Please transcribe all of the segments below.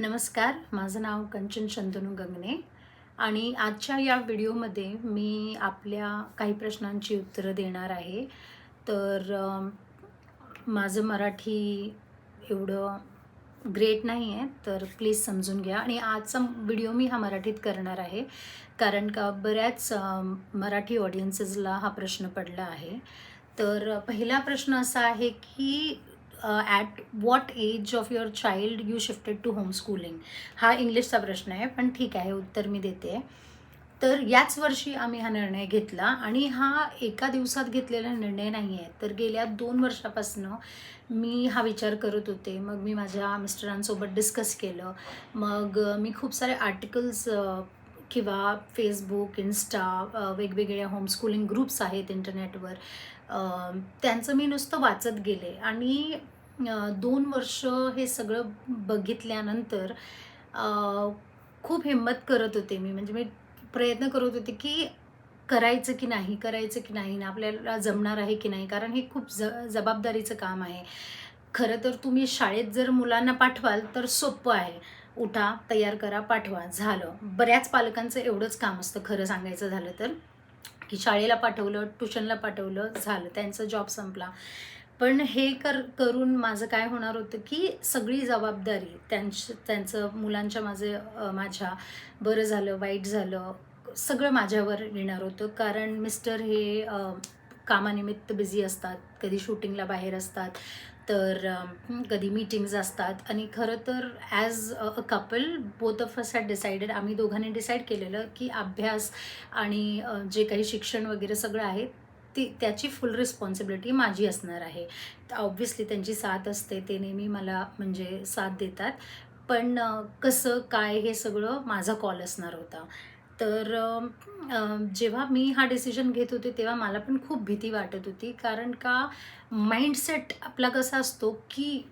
नमस्कार माझं नाव कंचन शंतनू गंगणे आणि आजच्या या व्हिडिओमध्ये मी आपल्या काही प्रश्नांची उत्तरं देणार आहे. तर माझं मराठी एवढं ग्रेट नाही आहे तर प्लीज समजून घ्या. आणि आजचा व्हिडिओ मी हा मराठीत करणार आहे कारण का बऱ्याच मराठी ऑडियन्सेसला हा प्रश्न पडला आहे. तर पहिला प्रश्न असा आहे की at what age of your child you shifted to homeschooling हा इंग्लिशचा प्रश्न आहे पण ठीक आहे उत्तर मी देते. तर याच वर्षी आम्ही हा निर्णय घेतला आणि हा एका दिवसात घेतलेला निर्णय नाही आहे. तर गेल्या दोन वर्षापासनं मी हा विचार करत होते. मग मी माझ्या मिस्टरांसोबत डिस्कस केलं. मग मी खूप सारे आर्टिकल्स किंवा फेसबुक इन्स्टा वेगवेगळ्या होमस्कूलिंग ग्रुप्स आहेत इंटरनेटवर त्यांचं मी नुसतं वाचत गेले. आणि दोन वर्ष हे सगळं बघितल्यानंतर खूप हिंमत करत होते मी. म्हणजे मी प्रयत्न करत होते की करायचं की नाही करायचं की नाही ना आपल्याला जमणार आहे की नाही? कारण हे खूप ज जबाबदारीचं काम आहे. खरं तर तुम्ही शाळेत जर मुलांना पाठवाल तर सोपं आहे. उठा तयार करा पाठवा. झालं. बऱ्याच पालकांचं एवढंच काम असतं खरं सांगायचं झालं तर. की शाळेला पाठवलं ट्युशनला पाठवलं झालं त्यांचा जॉब संपला. पण हे कर करून माझं काय होणार होतं की सगळी जबाबदारी त्यांच त्यांचं मुलांच्या माझे माझ्या बरं झालं वाईट झालं सगळं माझ्यावर येणार होतं. कारण मिस्टर हे कामानिमित्त बिझी असतात. कधी शूटिंगला बाहेर असतात तर कधी मीटिंग्ज असतात. आणि खरं तर as a couple both of us had decided आम्ही दोघांनी डिसाईड केलेलं की अभ्यास आणि जे काही शिक्षण वगैरे सगळं आहे ती त्याची फुल रिस्पॉन्सिबिलिटी माझी असणार आहे. ऑब्व्हियसली त्यांची साथ असते ते नेहमी मला म्हणजे साथ देतात. पण कसं काय हे सगळं माझा कॉल असणार होता. तर जेव्हा मी हा डिसिजन घेत होते तेव्हा मला पण खूप भीती वाटत होती. कारण का माइंडसेट आपला कसा असतो की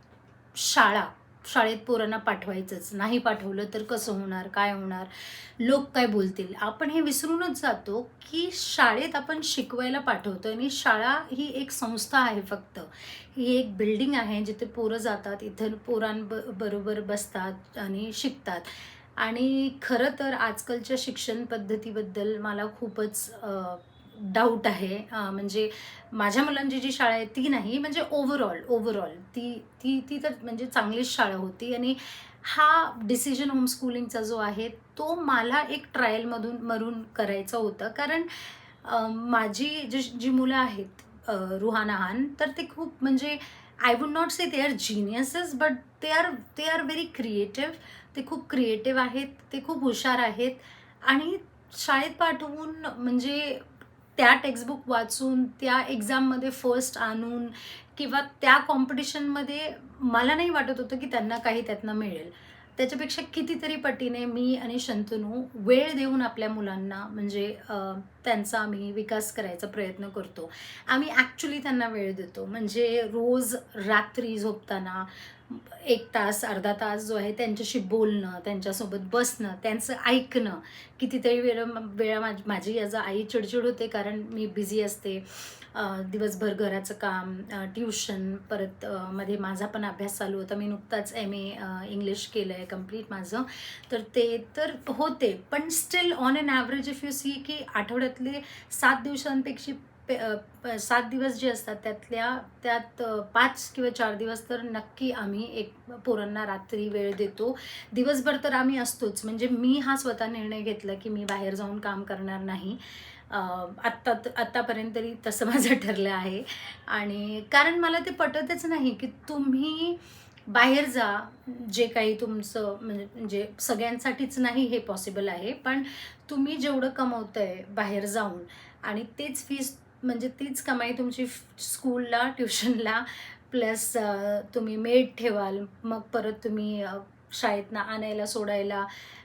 शाळा शाळेत पोरांना पाठवायचंच. नाही पाठवलं तर कसं होणार काय होणार? लोक काय बोलतील? आपण हे विसरूनच जातो की शाळेत आपण शिकवायला पाठवतो आणि शाळा ही एक संस्था आहे फक्त. ही एक बिल्डिंग आहे जिथे पोरं जातात इथं पोरांब बरोबर बसतात आणि शिकतात. आणि खरं तर आजकालच्या शिक्षण पद्धतीबद्दल मला खूपच डाऊट आहे. म्हणजे माझ्या मुलांची जी शाळा आहे ती नाही म्हणजे ओव्हरऑल ओव्हरऑल ती ती ती तर म्हणजे चांगलीच शाळा होती. आणि हा डिसिजन होमस्कूलिंगचा जो आहे तो मला एक ट्रायलमधून मरून करायचा होता. कारण माझी जी जी मुलं आहेत रुहानाहान तर ते खूप म्हणजे I would not say they are geniuses but they are they are very creative ते खूप क्रिएटिव्ह आहेत ते खूप हुशार आहेत. आणि शाळेत पाठवून म्हणजे त्या टेक्स्टबुक वाचून त्या एक्झाममध्ये फर्स्ट आणून किंवा त्या कॉम्पिटिशनमध्ये मला नाही वाटत होतं की त्यांना काही त्यातनं मिळेल. त्याच्यापेक्षा कितीतरी पटीने मी आणि शंतनू वेळ देऊन आपल्या मुलांना म्हणजे त्यांचा आम्ही विकास करायचा प्रयत्न करतो. आम्ही ॲक्च्युली त्यांना वेळ देतो. म्हणजे रोज रात्री झोपताना एक तास अर्धा तास जो आहे त्यांच्याशी बोलणं त्यांच्यासोबत बसणं त्यांचं ऐकणं. कितीतरी वेळ वेळा माझी माझी आज आई चिडचिड होते कारण मी बिझी असते. दिवसभर घराचं काम ट्युशन परत मध्ये माझा पण अभ्यास चालू होता. मी नुकताच एम ए इंग्लिश केलं आहे कंप्लीट माझं. तर ते तर होते. पण still on an average if you see की आठवड्यातले सात दिवसांपेक्षा पे- प- सात दिवस जे असतात त्यातल्या त्यात पाच किंवा चार दिवस तर नक्की आम्ही एक पोरांना रात्री वेळ देतो. दिवसभर तर आम्ही असतोच. म्हणजे मी हा स्वतः निर्णय घेतला की मी बाहेर जाऊन काम करणार नाही. आत्ता आत्तापर्यंत तरी तसं माझं ठरलं आहे. आणि कारण मला ते पटतच नाही की तुम्ही बाहेर जा जे काही तुमचं म्हणजे म्हणजे सगळ्यांसाठीच नाही हे पॉसिबल आहे. पण तुम्ही जेवढं कमवतंय बाहेर जाऊन आणि तेच फीस म्हणजे तीच कमाई तुमची स्कूलला ट्युशनला प्लस तुम्ही मेड ठेवाल मग परत तुम्ही शाळेतनं आणायला सोडायला.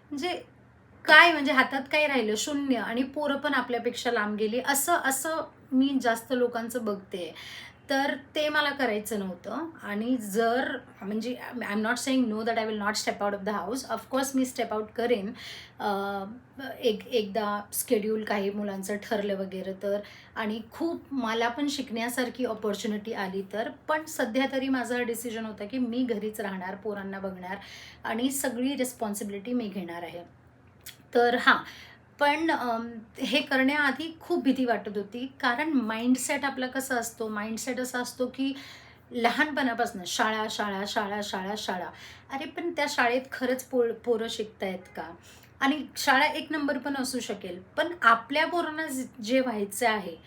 म्हणजे काय म्हणजे हातात काय राहिलं? शून्य. आणि पोरं पण आपल्यापेक्षा लांब गेली. असं असं मी जास्त लोकांचं बघते. तर ते मला करायचं नव्हतं. आणि जर म्हणजे I am not saying no that I will not step out of the house of course me step out करेन. एक एकदा स्केड्यूल काही मुलांचं ठरलं वगैरे तर. आणि खूप मला पण शिकण्यासारखी ऑपॉर्च्युनिटी आली तर. पण सध्या तरी माझा डिसिजन होता की मी घरीच राहणार पोरांना बघणार. आणि सगळी रिस्पॉन्सिबिलिटी मी घेणार आहे. तर हां पण हे करण्याआधी खूप भीती वाटत होती. कारण माइंडसेट आपला कसा असतो? माइंडसेट असा असतो की लहानपणापासून शाळा शाळा शाळा शाळा शाळा. अरे पण त्या शाळेत खरंच पो पोरं शिकतायत का? आणि शाळा एक नंबर पण असू शकेल. पण आपल्या पोरांना जे- व्हायचं आहे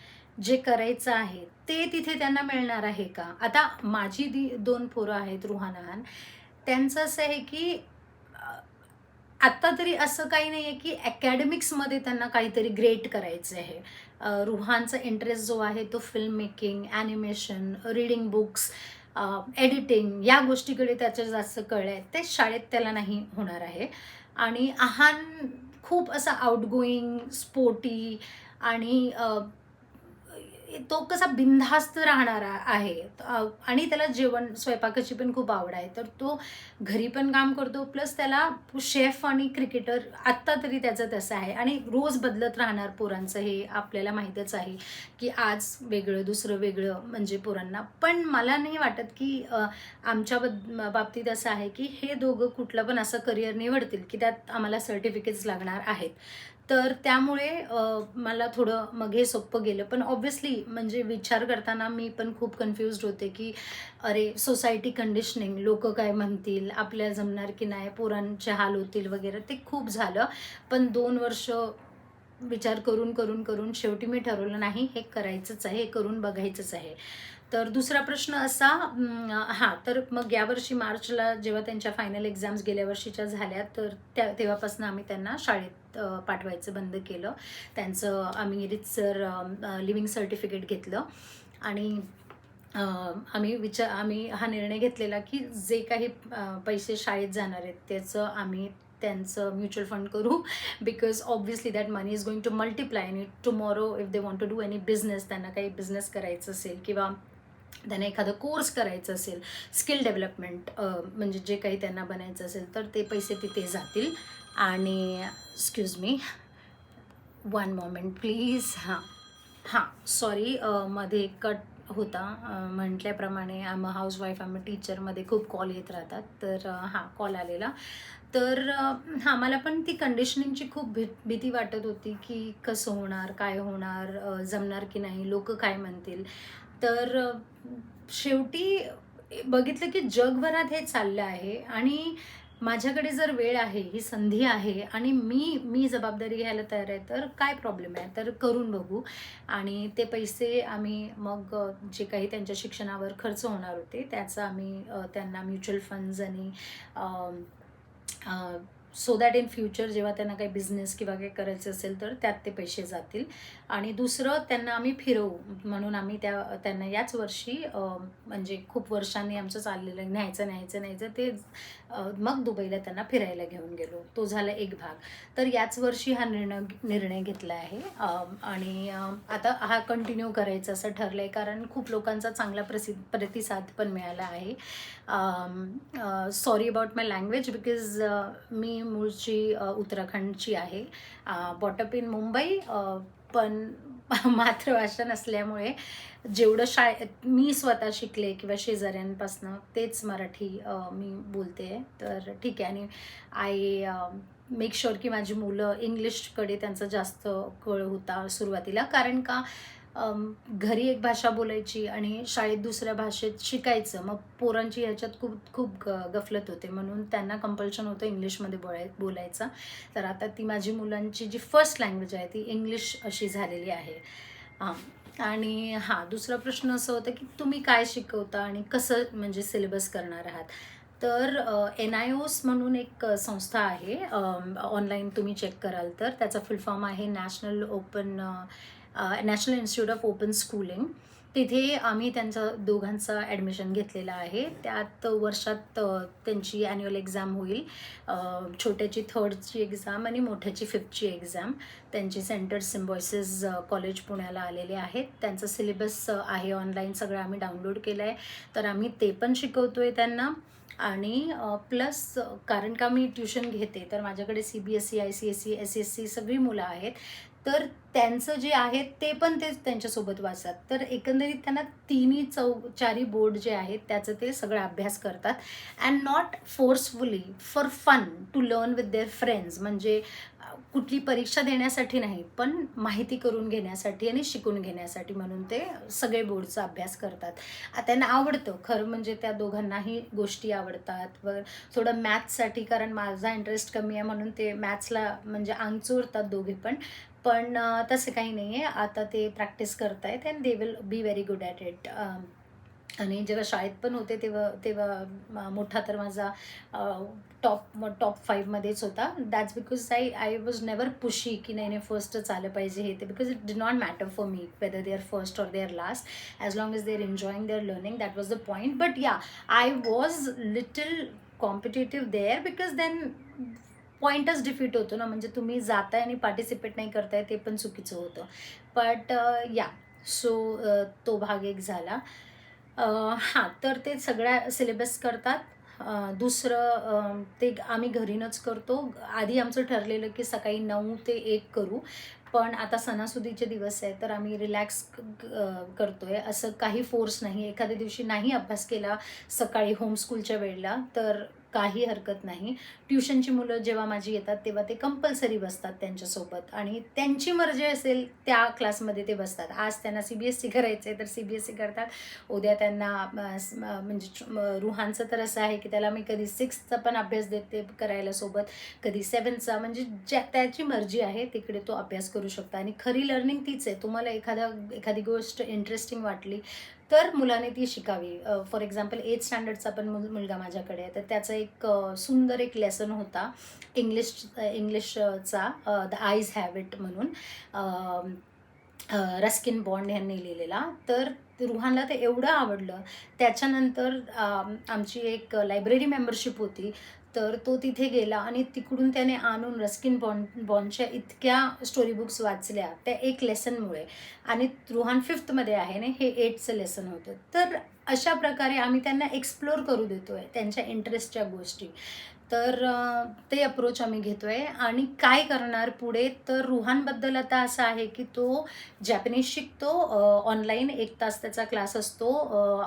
जे करायचं आहे ते तिथे त्यांना मिळणार आहे का? आता माझी दी दोन पोरं आहेत रुहानान त्यांचं असं आहे की आत्ता तरी असं काही नाही आहे की अकॅडमिक्समध्ये त्यांना काहीतरी ग्रेट करायचं आहे रुहानचा इंटरेस्ट जो आहे तो film making animation reading books editing या गोष्टीकडे त्याचं जास्त कळलं आहे. ते शाळेत त्याला नाही होणार आहे. आणि आहान खूप असा आउटगोईंग स्पोर्टी आणि तो कसा बिनधास्त राहणारा आहे? आणि त्याला जेवण स्वयंपाकाची पण खूप आवड आहे. तर तो घरी पण काम करतो प्लस त्याला शेफ आणि क्रिकेटर आत्ता तरी त्याचं तसं आहे. आणि रोज बदलत राहणार पोरांचं हे आपल्याला माहीतच आहे की आज वेगळं दुसरं वेगळं म्हणजे पोरांना. पण मला नाही वाटत की आमच्या बद बाबतीत असं आहे की हे दोघं कुठलं पण असं करिअर निवडतील की त्यात आम्हाला सर्टिफिकेट्स लागणार आहेत. तर त्यामुळे मला थोडं मग हे सोपं गेलं. पण ऑब्व्हियसली म्हणजे विचार करताना मी पण खूप कन्फ्युज्ड होते की अरे सोसायटी कंडिशनिंग लोक काय म्हणतील आपल्या जमणार की नाही पोरांचे हाल होतील वगैरे ते खूप झालं. पण दोन वर्ष विचार करून करून करून शेवटी मी ठरवलं नाही हे करायचंच आहे हे करून बघायचंच आहे. तर दुसरा प्रश्न असा हां तर मग यावर्षी मार्चला जेव्हा त्यांच्या फायनल एक्झाम्स गेल्या वर्षीच्या झाल्या तर त्या तेव्हापासून आम्ही त्यांना शाळेत पाठवायचं बंद केलं. त्यांचं आम्ही रितसर लिव्हिंग सर्टिफिकेट घेतलं. आणि आम्ही विचार आम्ही हा निर्णय घेतलेला की जे काही पैसे शाळेत जाणार आहेत त्याचं आम्ही त्यांचं म्युच्युअल फंड करू. Because obviously that money is going to multiply आणि tomorrow if they want to do any business त्यांना काही बिझनेस करायचं असेल किंवा त्यांना एखादा कोर्स करायचा असेल स्किल डेव्हलपमेंट म्हणजे जे काही त्यांना बनायचं असेल तर ते पैसे तिथे जातील. आणि excuse me one moment please हां. हां सॉरी मध्ये कट होता. म्हटल्याप्रमाणे आम अ हाऊस वाईफ आम अ टीचरमध्ये खूप कॉल येत राहतात. तर हां कॉल आलेला. तर हां मला पण ती कंडिशनिंगची खूप भी भीती वाटत होती की कसं होणार काय होणार जमणार की नाही लोक काय म्हणतील? तर शेवटी बघितलं की जगभरात हे चाललं आहे आणि माझ्याकडे जर वेळ आहे ही संधी आहे आणि मी मी जबाबदारी घ्यायला तयार आहे तर काय प्रॉब्लेम आहे? तर करून बघू. आणि ते पैसे आम्ही मग जे काही त्यांच्या शिक्षणावर खर्च होणार होते त्याचं आम्ही त्यांना म्युच्युअल फंड्स आणि सो दॅट इन फ्युचर जेव्हा त्यांना काही बिझनेस किंवा काही करायचं असेल तर त्यात ते पैसे जातील. आणि दुसरं त्यांना आम्ही फिरवू. म्हणून आम्ही त्या त्यांना याच वर्षी म्हणजे खूप वर्षांनी आमचं चाललेलं आहे, न्यायचं न्यायचं न्यायचं. ते मग दुबईला त्यांना फिरायला घेऊन गेलो. तो झाला एक भाग. तर याच वर्षी हा निर्णय निर्णय घेतला आहे. आणि आता हा कंटिन्यू करायचा असं ठरलं आहे कारण खूप लोकांचा चांगला प्रसिद्ध प्रतिसाद पण मिळाला आहे. Sorry about my language because मी मूळची उत्तराखंडची आहे. बॉटअप इन मुंबई पण मातृभाषा नसल्यामुळे जेवढं शाळेत मी स्वतः शिकले किंवा शेजाऱ्यांपासनं तेच मराठी मी बोलते. तर ठीक आहे. आणि आय मेक शुअर की माझी मुलं इंग्लिशकडे त्यांचा जास्त कळ होता सुरुवातीला. कारण का? घरी एक भाषा बोलायची आणि शाळेत दुसऱ्या भाषेत शिकायचं मग पोरांची ह्याच्यात खूप खूप ग गफलत होते. म्हणून त्यांना कंपल्शन होतं इंग्लिशमध्ये बोलाय बोलायचं. तर आता ती माझी मुलांची जी फर्स्ट लँग्वेज आहे ती इंग्लिश अशी झालेली आहे. हां आणि हां दुसरा प्रश्न असं होता की तुम्ही काय शिकवता आणि कसं म्हणजे सिलेबस करणार आहात? तर एन आय ओस म्हणून एक संस्था आहे. ऑनलाईन तुम्ही चेक कराल तर. त्याचा फुल फॉर्म आहे national open national institute of open schooling तिथे आम्ही त्यांचं दोघांचं ॲडमिशन घेतलेलं आहे. त्यात वर्षात त्यांची ॲन्युअल एक्झाम होईल. छोट्याची थर्डची एक्झाम आणि मोठ्याची फिफ्थची एक्झाम त्यांची सेंटर सिम्बॉयसेस कॉलेज पुण्याला आलेले आहेत. त्यांचं सिलेबस आहे ऑनलाईन सगळं आम्ही डाउनलोड केलं आहे तर आम्ही ते पण शिकवतो आहे त्यांना. आणि प्लस कारण का मी ट्युशन घेते? तर माझ्याकडे C B S C I C S C S S C सगळी मुलं आहेत. तर त्यांचं जे आहे ते पण ते त्यांच्यासोबत वाचतात. तर एकंदरीत त्यांना तिन्ही चौ चारी बोर्ड जे आहेत त्याचं ते सगळं अभ्यास करतात. And not forcefully for fun to learn with their friends म्हणजे कुठली परीक्षा देण्यासाठी नाही पण माहिती करून घेण्यासाठी आणि शिकून घेण्यासाठी म्हणून ते सगळे बोर्डचा अभ्यास करतात. त्यांना आवडतं. खरं म्हणजे त्या दोघांनाही गोष्टी आवडतात. व थोडं मॅथ्ससाठी कारण माझा इंटरेस्ट कमी आहे म्हणून ते मॅथ्सला म्हणजे अंग चोरतात दोघे पण. पण तसं काही नाही आहे आता ते प्रॅक्टिस करत आहेत and they will be very good at it आणि जेव्हा शाळेत पण होते तेव्हा तेव्हा मोठा तर माझा टॉप टॉप फाईव्हमध्येच होता. That's because I I was never pushy की नाही नाही फर्स्टच आलं पाहिजे हे ते because it did not matter for me whether they are first or they are last as long as they are enjoying their learning that was the point but yeah I was little competitive there because then पॉईंटच defeat होतो ना म्हणजे तुम्ही जाताय आणि participate नाही करताय ते पण चुकीचं होतं. बट या सो तो भाग एक झाला. Uh, हां तर ते सगळ्या सिलेबस करतात. Uh, दुसरं um, ते आम्ही घरीनच करतो. आधी आमचं ठरलेलं की सकाळी नऊ ते एक करू. पण आता सणासुदीचे दिवस आहे तर आम्ही रिलॅक्स करतो आहे असं काही फोर्स नाही. एखाद्या दिवशी नाही अभ्यास केला सकाळी होमस्कूलच्या वेळेला तर काही हरकत नाही. ट्युशनची मुलं जेव्हा माझी येतात तेव्हा ते कंपल्सरी बसतात त्यांच्यासोबत. आणि त्यांची मर्जी असेल त्या क्लासमध्ये ते बसतात. आज त्यांना सी बी एस सी करायचं आहे तर सी बी एस सी करतात. उद्या त्यांना म्हणजे रुहानचं तर असं आहे की त्याला मी कधी सिक्सचा पण अभ्यास देते करायला सोबत. कधी सेवनचा म्हणजे ज्या त्याची मर्जी आहे तिकडे तो अभ्यास करू शकतो. आणि खरी लर्निंग तीच आहे. तुम्हाला एखादा एखादी गोष्ट इंटरेस्टिंग वाटली तर मुलाने ती शिकावी. फॉर एक्झाम्पल एथ स्टँडर्डचा पण मुल मुलगा माझ्याकडे आहे. तर त्याचा एक सुंदर एक लेसन होता. इंग्लिश इंग्लिशचा द आईज हॅव इट म्हणून. रस्किन बॉन्ड यांनी लिहिलेला. तर रुहानला ते एवढं आवडलं. त्याच्यानंतर आमची एक लायब्ररी मेंबरशिप होती. तर तो तिथे गेला आणि तिकडून त्याने आणून रस्किन बॉन्ड बॉन्डच्या इतक्या स्टोरी बुक्स वाचल्या त्या एक लेसनमुळे आणि रुहान फिफ्थमध्ये आहे ना हे एटचं लेसन होतं. तर अशा प्रकारे आम्ही त्यांना एक्सप्लोर करू देतो आहे त्यांच्या इंटरेस्टच्या गोष्टी. तर ते अप्रोच आम्ही घेतो आहे आणि काय करणार पुढे? तर रुहानबद्दल आता असं आहे की तो जॅपनीज शिकतो. ऑनलाईन एक तास त्याचा क्लास असतो.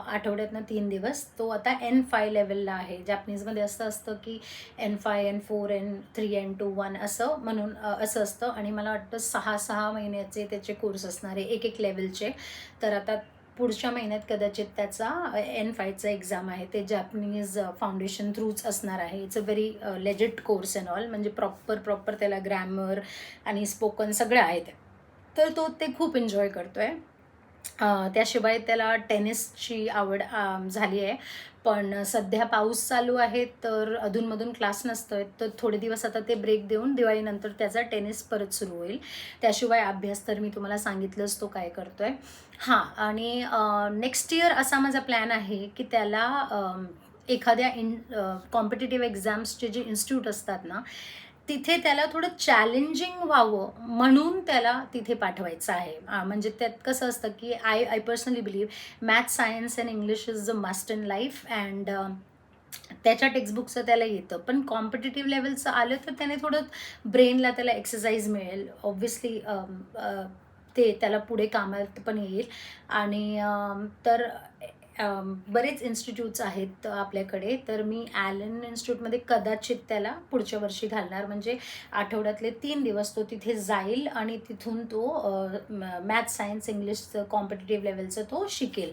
आठवड्यातनं तीन दिवस. तो आता एन फाय लेवलला आहे. जॅपनीजमध्ये असं असतं की N five N four N three N two one असं म्हणून असं असतं. आणि मला वाटतं सहा सहा महिन्याचे त्याचे कोर्स असणारे एक एक लेवलचे तर आता पुढच्या महिन्यात कदाचित त्याचा एन फायचा एक्झाम आहे. ते जॅपनीज फाउंडेशन थ्रूच असणार आहे. It's a very legit course and all म्हणजे प्रॉपर प्रॉपर त्याला ग्रॅमर आणि स्पोकन सगळं आहे ते. तर तो ते खूप एन्जॉय करतो आहे त्याशिवाय त्याला टेनिसची आवड झाली आहे. पण सध्या पाऊस चालू आहे तर अधूनमधून क्लास नसतो आहे तर थोडे दिवस आता ते ब्रेक देऊन दिवाळीनंतर त्याचा टेनिस परत सुरू होईल. त्याशिवाय अभ्यास तर मी तुम्हाला सांगितलंच तो काय करतो आहे हां आणि नेक्स्ट इयर असा माझा प्लॅन आहे की त्याला एखाद्या इन कॉम्पिटेटिव्ह एक्झाम्सचे जे इन्स्टिट्यूट असतात ना तिथे त्याला थोडं चॅलेंजिंग व्हावं म्हणून त्याला तिथे पाठवायचं आहे. म्हणजे त्यात कसं असतं की I I personally believe math science and English is a must in life and त्याच्या टेक्स्टबुकचं त्याला येतं. पण कॉम्पिटेटिव्ह लेवलचं आलं तर त्याने थोडं ब्रेनला त्याला एक्सरसाइज मिळेल. ऑब्व्हियसली ते त्याला पुढे कामात पण येईल. आणि तर बरेच इन्स्टिट्यूट्स आहेत आपल्याकडे. तर मी ॲलन इन्स्टिट्यूटमध्ये कदाचित त्याला पुढच्या वर्षी घालणार. म्हणजे आठवड्यातले तीन दिवस तो तिथे जाईल आणि तिथून तो मॅथ सायन्स इंग्लिशचं कॉम्पिटेटिव्ह लेवलचं तो शिकेल.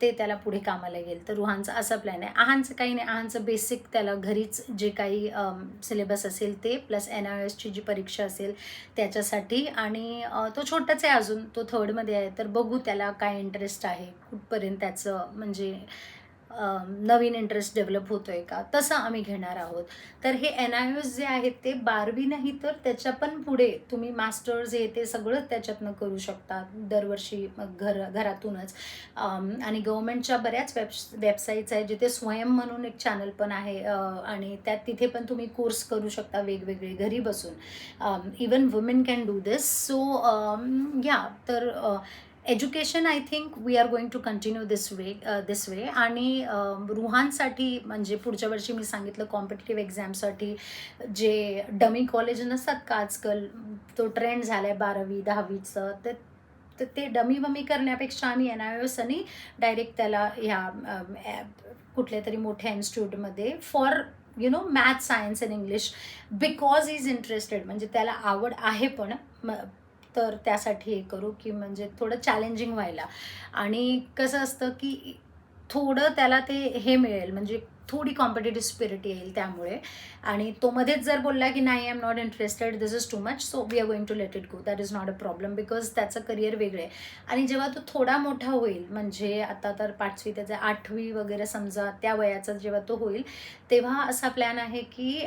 ते त्याला पुढे कामाला येईल. तर रुहानचा असा प्लॅन आहे. आहांचं काही नाही. आहांचं बेसिक त्याला घरीच जे काही सिलेबस असेल ते प्लस एन आय एसची जी परीक्षा असेल त्याच्यासाठी. आणि तो छोटाच आहे अजून. तो थर्डमध्ये आहे. तर बघू त्याला काय इंटरेस्ट आहे. कुठपर्यंत त्याचं म्हणजे नवीन इंटरेस्ट डेव्हलप होतो आहे का? तसं आम्ही घेणार आहोत. तर हे एन आय एस जे आहेत ते बारवी नाही तर त्याच्या पण पुढे तुम्ही मास्टर्स हे ते सगळं त्याच्यातनं करू शकता. दरवर्षी घर घरातूनच. आणि गव्हर्मेंटच्या बऱ्याच वेब वेबसाईट्स आहेत जिथे स्वयं म्हणून एक चॅनल पण आहे आणि त्यात तिथे पण तुम्ही कोर्स करू शकता वेगवेगळे घरी बसून. Even women can do this so yeah तर education I think we are going to continue this way this way आणि रुहांसाठी म्हणजे पुढच्या वर्षी मी सांगितलं कॉम्पिटेटिव्ह एक्झामसाठी जे डमी कॉलेज नसतात का आजकाल तो ट्रेंड झाला आहे बारावी दहावीचं तर तर ते डमी बमी करण्यापेक्षा आम्ही एन आय एस आणि डायरेक्ट त्याला ह्या कुठल्या तरी मोठ्या इन्स्टिट्यूटमध्ये for you know math science and English because is interested म्हणजे त्याला आवड आहे पण तर त्यासाठी हे करू की म्हणजे थोडं चॅलेंजिंग व्हायला. आणि कसं असतं की थोडं त्याला ते हे मिळेल म्हणजे थोडी कॉम्पिटेटिव्ह स्पिरिट येईल त्यामुळे. आणि तो मध्येच जर बोलला की नाही I am not interested this is too much so we are going to let it go that is not a problem because त्याचं करिअर वेगळं आहे. आणि जेव्हा तो थोडा मोठा होईल म्हणजे आता तर पाचवी त्याचा आठवी वगैरे समजा त्या वयाचा जेव्हा तो होईल तेव्हा असा प्लॅन आहे की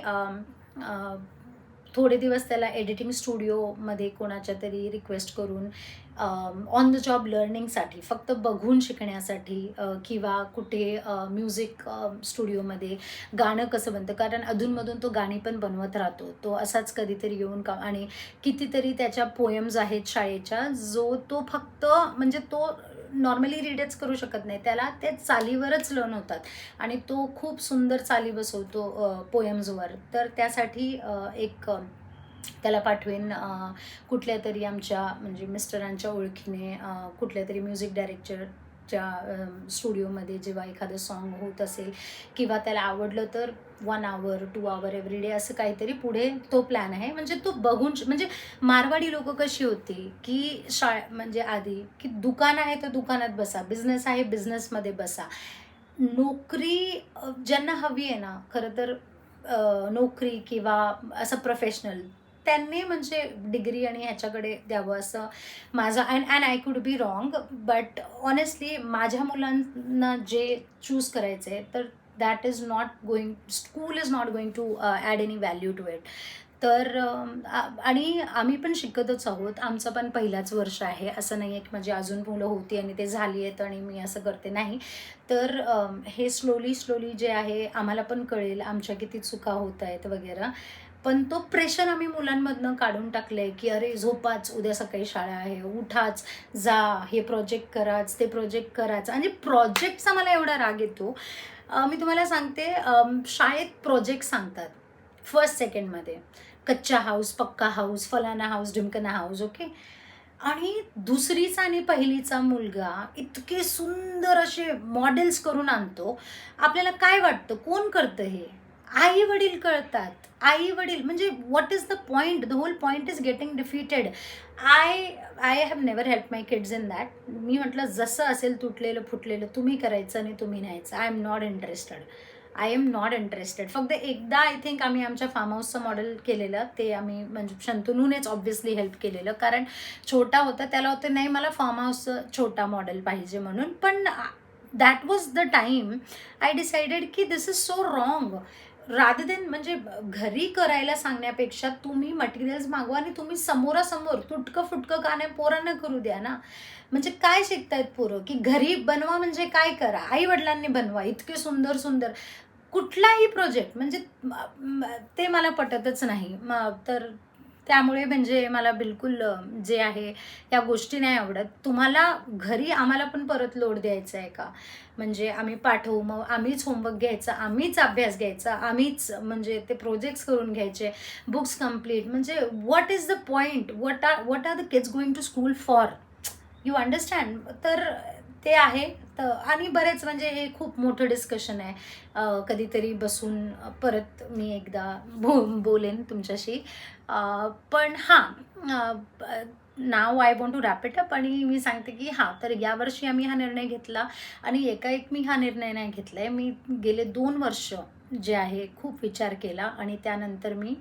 थोडे दिवस त्याला एडिटिंग स्टुडिओमध्ये कोणाच्या तरी रिक्वेस्ट करून ऑन द जॉब लर्निंगसाठी फक्त बघून शिकण्यासाठी किंवा कुठे म्युझिक स्टुडिओमध्ये गाणं कसं बनतं? कारण अधूनमधून तो गाणी पण बनवत राहतो. तो असाच कधीतरी येऊन का आणि कितीतरी त्याच्या पोयम्स आहेत शाळेच्या जो तो फक्त म्हणजे तो नॉर्मली रीडच करू शकत नाही. त्याला ते चालीवरच लर्न होतात. आणि तो खूप सुंदर चाली बसवतो पोएम्सवर तर त्यासाठी एक त्याला पाठवेन कुठल्या तरी आमच्या म्हणजे मिस्टरांच्या ओळखीने कुठल्या तरी म्युझिक ज्या स्टुडिओमध्ये जेव्हा एखादं सॉन्ग होत असेल किंवा त्याला आवडलं तर one hour two hour every day असं काहीतरी पुढे तो प्लॅन आहे. म्हणजे तो बघून म्हणजे मारवाडी लोक कशी होती की शाळा म्हणजे आधी की दुकान आहे तर दुकानात बसा बिझनेस आहे बिझनेसमध्ये बसा. नोकरी ज्यांना हवी आहे ना खरं तर नोकरी किंवा असं प्रोफेशनल त्यांनी म्हणजे डिग्री आणि ह्याच्याकडे द्यावं असं माझं and and I could be wrong but honestly माझ्या मुलांना जे चूज करायचं आहे तर that is not going school is not going to add any value to it तर um, आणि आम्ही पण शिकतच आहोत. आमचं पण पहिलाच वर्ष आहे. असं नाही आहे की म्हणजे अजून मुलं होती आणि ते झाली आहेत आणि मी असं करते नाही. तर um, हे स्लोली स्लोली जे आहे आम्हाला पण कळेल आमच्या किती चुका होत आहेत वगैरे. पण तो प्रेशर आम्ही मुलांमधनं काढून टाकले की अरे झोपाच उद्या सकाळी शाळा आहे उठाच जा हे प्रोजेक्ट कराच ते प्रोजेक्ट कराच. आणि प्रोजेक्टचा मला एवढा राग येतो. मी तुम्हाला सांगते शाळेत प्रोजेक्ट सांगतात फर्स्ट सेकंडमध्ये कच्चा हाऊस पक्का हाऊस फलाना हाऊस ढिमकना हाऊस ओके आणि दुसरीचा आणि पहिलीचा मुलगा इतके सुंदर असे मॉडेल्स करून आणतो. आपल्याला काय वाटतं? कोण करतं हे? आई वडील कळतात. आई वडील म्हणजे what is the point the whole point is getting defeated I I have never help my kids in that मी म्हटलं जसं असेल तुटलेलं फुटलेलं तुम्ही करायचं आणि तुम्ही न्यायचं. I am not interested I am not interested फक्त एकदा आय थिंक आम्ही आमच्या फार्म हाऊसचं मॉडेल केलेलं. ते आम्ही म्हणजे शंतनूनेच ऑब्व्हियसली हेल्प केलेलं. कारण छोटा होता त्याला होतं नाही मला फार्म हाऊसचं छोटा मॉडेल पाहिजे म्हणून. पण that was the time I decided की this is so wrong rather than म्हणजे घरी करायला सांगण्यापेक्षा तुम्ही मटेरियल्स मागवा आणि तुम्ही समोरासमोर तुटकं फुटकं गाणं पोरांना करू द्या ना. म्हणजे काय शिकतायत पोरं? की घरी बनवा म्हणजे काय करा? आई वडिलांनी बनवा. इतके सुंदर सुंदर कुठलाही प्रोजेक्ट म्हणजे ते मला पटतच नाही. मग तर त्यामुळे म्हणजे मला बिलकुल जे आहे या गोष्टी नाही आवडत. तुम्हाला घरी आम्हाला पण परत लोड द्यायचा आहे का? म्हणजे आम्ही पाठवू मग आम्हीच होमवर्क घ्यायचा आम्हीच अभ्यास घ्यायचा आम्हीच म्हणजे ते प्रोजेक्ट्स करून घ्यायचे बुक्स कंप्लीट म्हणजे what is the point what are what are the kids going to school for you understand तर ते आहे. तर आणि बरेच म्हणजे हे खूप मोठं डिस्कशन आहे. कधीतरी बसून परत मी एकदा बो बोलेन तुमच्याशी. पण हां now I want to wrap it up आणि मी सांगते की हां तर यावर्षी आम्ही हा निर्णय घेतला आणि एकाएक मी हा निर्णय नाही घेतला आहे मी गेले दोन वर्ष जे आहे खूप विचार केला आणि त्यानंतर मी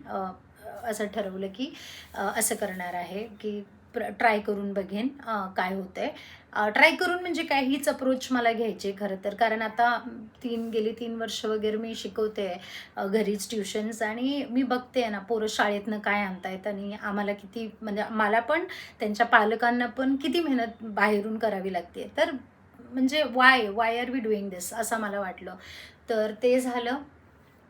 असं ठरवलं की असं करणार आहे की प्र ट्राय करून बघेन काय होतं आहे ट्राय करून म्हणजे काय हीच अप्रोच मला घ्यायची खरं तर. कारण आता तीन गेली तीन वर्ष वगैरे मी शिकवते घरीच ट्युशन्स आणि मी बघते ना पोरं शाळेतनं काय आणतायत आणि आम्हाला किती म्हणजे मला पण त्यांच्या पालकांना पण किती मेहनत बाहेरून करावी लागते. तर म्हणजे why why are we doing this असं मला वाटलं. तर ते झालं.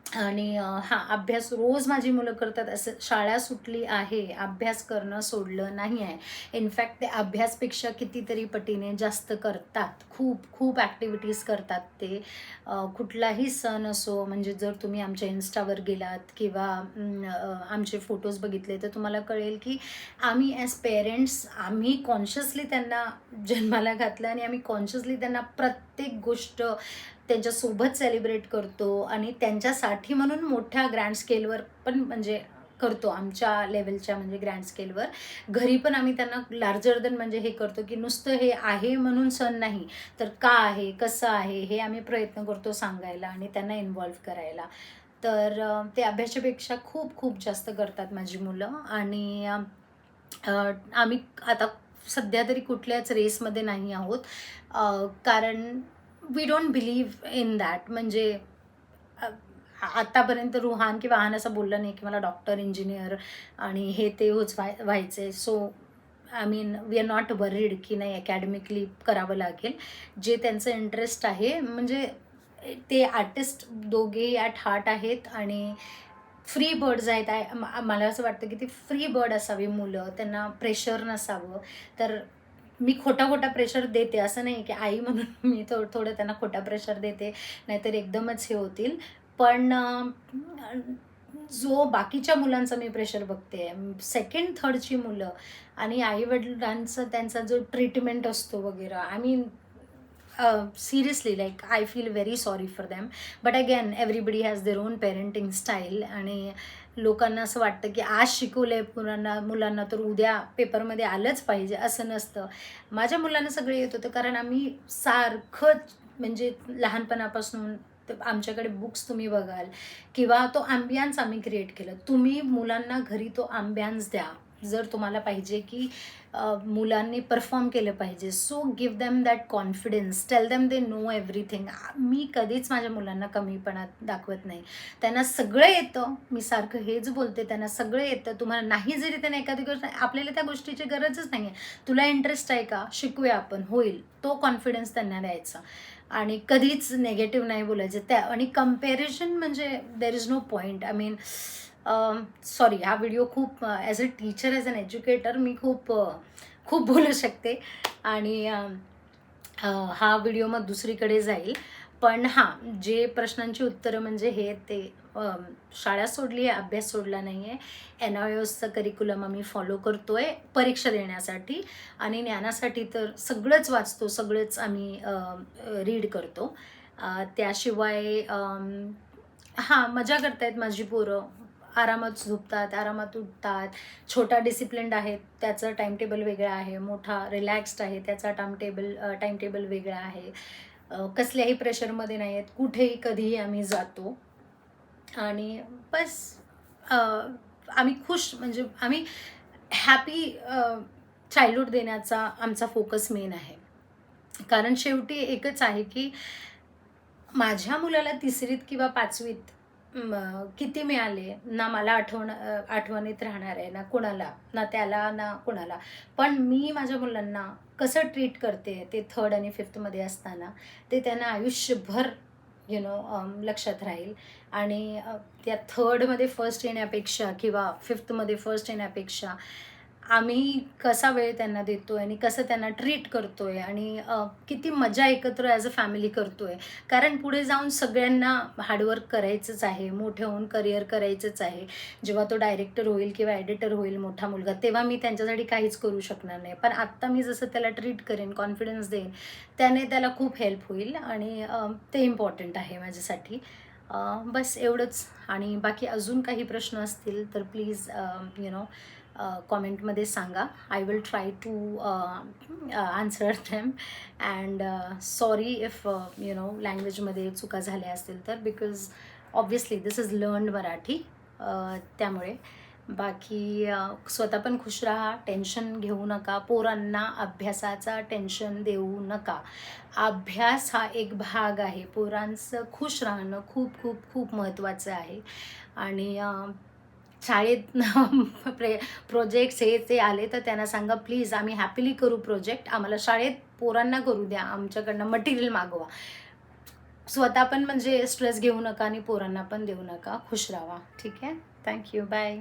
आणि हा हां अभ्यास रोज माझी मुलं करतात असं शाळा सुटली आहे अभ्यास करणं सोडलं नाही आहे. इनफॅक्ट ते अभ्यासपेक्षा कितीतरी पटीने जास्त करतात. खूप खूप ॲक्टिव्हिटीज करतात ते. कुठलाही सण असो म्हणजे जर तुम्ही आमच्या इन्स्टावर गेलात किंवा आमचे फोटोज बघितले तर तुम्हाला कळेल की आम्ही ॲज पेरेंट्स आम्ही कॉन्शियसली त्यांना जन्माला घातलं आणि आम्ही कॉन्शियसली त्यांना प्रत्येक गोष्ट त्यांच्यासोबत सेलिब्रेट करतो आणि त्यांच्यासाठी म्हणून मोठ्या ग्रँड स्केलवर पण म्हणजे करतो आमच्या लेवलच्या म्हणजे ग्रँड स्केलवर घरी पण आम्ही त्यांना लार्जर देन म्हणजे हे करतो की नुसतं हे आहे म्हणून सण नाही तर का आहे कसं आहे हे आम्ही प्रयत्न करतो सांगायला आणि त्यांना इन्व्हॉल्व करायला. तर ते अभ्यासापेक्षा खूप खूप जास्त करतात माझी मुलं आणि आम्ही आता सध्या तरी कुठल्याच रेसमध्ये नाही आहोत. कारण we don't believe in that म्हणजे आत्तापर्यंत रुहान किंवा आहान असं बोललं नाही की मला डॉक्टर इंजिनियर आणि हे ते होच व्हाय व्हायचे. So I mean we are not worried की नाही अकॅडमिकली करावं लागेल. जे त्यांचं इंटरेस्ट आहे म्हणजे ते आर्टिस्ट दोघेही ॲट हार्ट आहेत आणि फ्री बर्ड्स आहेत. मला असं वाटतं की ती फ्री बर्ड असावी मुलं त्यांना प्रेशर नसावं. तर मी खोटा खोटा प्रेशर देते. असं नाही की आई म्हणून मी थो थोडं त्यांना खोटा प्रेशर देते नाहीतर एकदमच हे होतील. पण जो बाकीच्या मुलांचा मी प्रेशर बघते सेकंड थर्डची मुलं आणि आईवडिलांचं त्यांचा जो ट्रीटमेंट असतो वगैरे I mean seriously like I feel very sorry for them but again everybody has their own parenting style आणि लोकांना असं वाटतं की आज शिकवलं आहे मुलांना मुलांना तर उद्या पेपरमध्ये आलंच पाहिजे असं नसतं. माझ्या मुलांना सगळं येत होतं कारण आम्ही सारखं म्हणजे लहानपणापासून आमच्याकडे बुक्स तुम्ही बघाल किंवा तो आंबियन्स आम्ही क्रिएट केलं. तुम्ही मुलांना घरी तो आंब्यांस द्या. जर तुम्हाला पाहिजे की मुलांनी परफॉर्म केलं पाहिजे. So give them that confidence tell them they know everything मी कधीच माझ्या मुलांना कमीपणा दाखवत नाही. त्यांना सगळं येतं. मी सारखं हेच बोलते. त्यांना सगळं येतं. तुम्हाला नाही जरी त्यांना एखादी गोष्ट आपल्याला त्या गोष्टीची गरजच नाही आहे तुला इंटरेस्ट आहे का? शिकूया आपण. होईल. तो कॉन्फिडन्स त्यांना द्यायचा. आणि कधीच नेगेटिव्ह नाही बोलायचं. त्या आणि कंपॅरिझन म्हणजे there is no point I mean sorry हा व्हिडिओ खूप as a teacher as an educator मी खूप खूप बोलू शकते. आणि हा व्हिडिओ मग दुसरीकडे जाईल. पण हां जे प्रश्नांची उत्तरं म्हणजे हे ते शाळा सोडली आहे अभ्यास सोडला नाही आहे एन आय ओसचं करिक्युलम आम्ही फॉलो करतो आहे परीक्षा देण्यासाठी. आणि ज्ञानासाठी तर सगळंच वाचतो सगळंच आम्ही रीड करतो. त्याशिवाय हां मजा करतायत माझी पोरं. आरामात झोपतात आरामात उठतात. छोटा डिसिप्लिन्ड आहे त्याचं टाईमटेबल वेगळं आहे. मोठा रिलॅक्स्ड आहे त्याचा टाईमटेबल टाईमटेबल वेगळा आहे. कसल्याही प्रेशरमध्ये नाही आहेत कुठेही कधीही आम्ही जातो. आणि बस आम्ही खुश म्हणजे आम्ही हॅपी चाइल्डहुड देण्याचा आमचा फोकस मेन आहे. कारण शेवटी एकच आहे की माझ्या मुलाला तिसरीत किंवा पाचवीत किती मिळाले? ना मला आठवण आठवणीत राहणार आहे ना कुणाला? ना त्याला ना कुणाला? पण मी माझ्या मुलांना कसं ट्रीट करते ते थर्ड आणि फिफ्थमध्ये असताना ते त्यांना आयुष्यभर यु नो लक्षात राहील. आणि त्या थर्डमध्ये फर्स्ट येण्यापेक्षा किंवा फिफ्थमध्ये फर्स्ट येण्यापेक्षा आम्ही कसा वेळ त्यांना देतो आहे आणि कसं त्यांना ट्रीट करतो आहे आणि किती मजा एकत्र ॲज अ फॅमिली करतो आहे कारण पुढे जाऊन सगळ्यांना हार्डवर्क करायचंच आहे मोठे होऊन करिअर करायचंच आहे. जेव्हा तो डायरेक्टर होईल किंवा एडिटर होईल मोठा मुलगा तेव्हा मी त्यांच्यासाठी काहीच करू शकणार नाही. पण आत्ता मी जसं त्याला ट्रीट करेन कॉन्फिडन्स देईन त्याने त्याला खूप हेल्प होईल आणि ते इम्पॉर्टंट आहे माझ्यासाठी. बस एवढंच. आणि बाकी अजून काही प्रश्न असतील तर प्लीज यु नो कॉमेंटमध्ये सांगा. I will try to answer them and sorry if you know लँग्वेजमध्ये चुका झाल्या असतील तर because obviously this is learn Marathi त्यामुळे. बाकी स्वतः पण खुश राहा टेन्शन घेऊ नका पोरांना अभ्यासाचा टेन्शन देऊ नका. अभ्यास हा एक भाग आहे. पोरांचं खुश राहणं खूप खूप खूप महत्त्वाचं आहे. आणि शाळेत प्रे प्रोजेक्ट्स हे ते आले तर त्यांना सांगा प्लीज आम्ही हॅपीली करू प्रोजेक्ट. आम्हाला शाळेत पोरांना करू द्या. आमच्याकडनं मटेरियल मागवा. स्वतः पण म्हणजे स्ट्रेस घेऊ नका आणि पोरांना पण देऊ नका. खुश राहा. ठीक आहे? Thank you bye